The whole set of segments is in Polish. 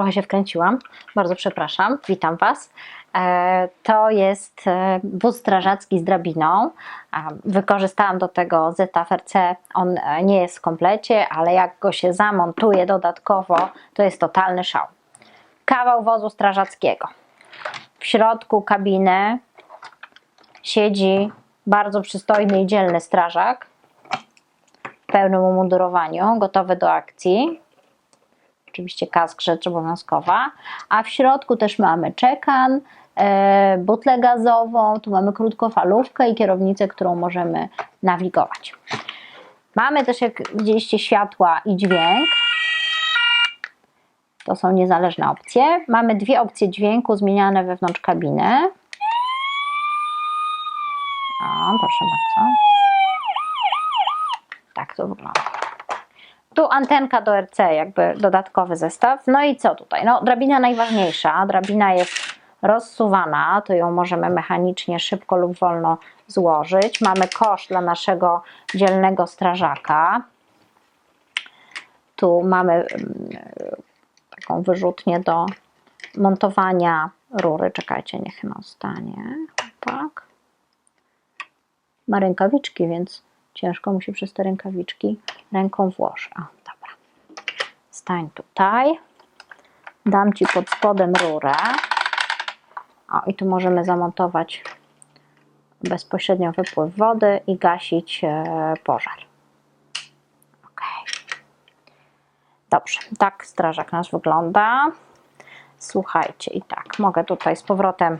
trochę się wkręciłam. Bardzo przepraszam. Witam Was. E, To jest e, wóz strażacki z drabiną. Wykorzystałam do tego Zeta FRC. On e, nie jest w komplecie, ale jak go się zamontuje dodatkowo, to jest totalny szał. Kawał wozu strażackiego. W środku kabiny siedzi bardzo przystojny i dzielny strażak w pełnym umundurowaniu, gotowy do akcji. Oczywiście kask, rzecz obowiązkowa. A w środku też mamy czekan, e, butlę gazową, tu mamy krótkofalówkę i kierownicę, którą możemy nawigować. Mamy też, jak widzieliście, światła i dźwięk. To są niezależne opcje. Mamy dwie opcje dźwięku zmieniane wewnątrz kabiny. O, proszę bardzo. Tak to wygląda. Tu antenka do RC, jakby dodatkowy zestaw. No i co tutaj? No, drabina najważniejsza. Drabina jest rozsuwana, to ją możemy mechanicznie szybko lub wolno złożyć. Mamy kosz dla naszego dzielnego strażaka. Tu mamy mm, taką wyrzutnię do montowania rury. Czekajcie, niech no stanie. Tak. Ma rękawiczki, więc ciężko mu się przez te rękawiczki ręką włoży. O, dobra. Stań tutaj. Dam Ci pod spodem rurę. O, i tu możemy zamontować bezpośrednio wypływ wody i gasić e, pożar. Ok. Dobrze, tak strażak nasz wygląda. Słuchajcie, i tak, mogę tutaj z powrotem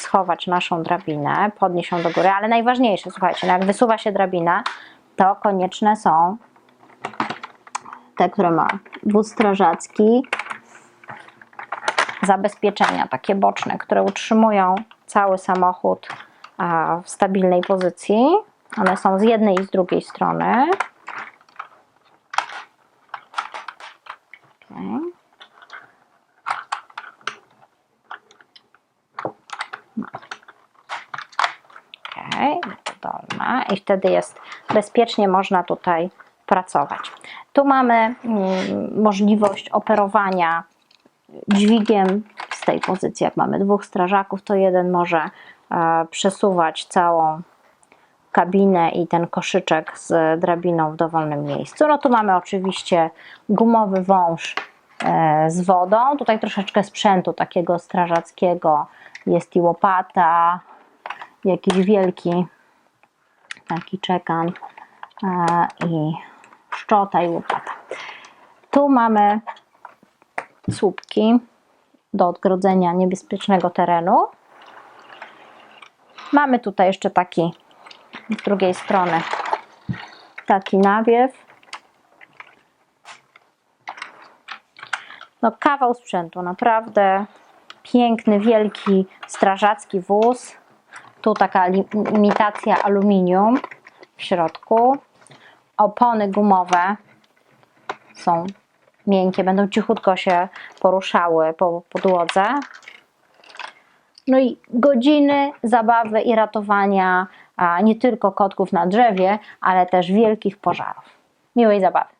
schować naszą drabinę, podnieść ją do góry, ale najważniejsze, słuchajcie, no jak wysuwa się drabina, to konieczne są te, które ma wóz strażacki, zabezpieczenia takie boczne, które utrzymują cały samochód w stabilnej pozycji. One są z jednej i z drugiej strony. I wtedy jest bezpiecznie można tutaj pracować. Tu mamy mm, możliwość operowania dźwigiem z tej pozycji. Jak mamy dwóch strażaków, to jeden może e, przesuwać całą kabinę i ten koszyczek z drabiną w dowolnym miejscu. No tu mamy oczywiście gumowy wąż e, z wodą. Tutaj troszeczkę sprzętu takiego strażackiego. Jest i łopata, jakiś wielki taki czekan e, i szczota i łopata. Tu mamy słupki do odgrodzenia niebezpiecznego terenu. Mamy tutaj jeszcze taki z drugiej strony taki nawiew. No kawał sprzętu, naprawdę piękny, wielki strażacki wóz. Tu taka imitacja aluminium w środku. Opony gumowe są miękkie, będą cichutko się poruszały po podłodze. No i godziny zabawy i ratowania nie tylko kotków na drzewie, ale też wielkich pożarów. Miłej zabawy.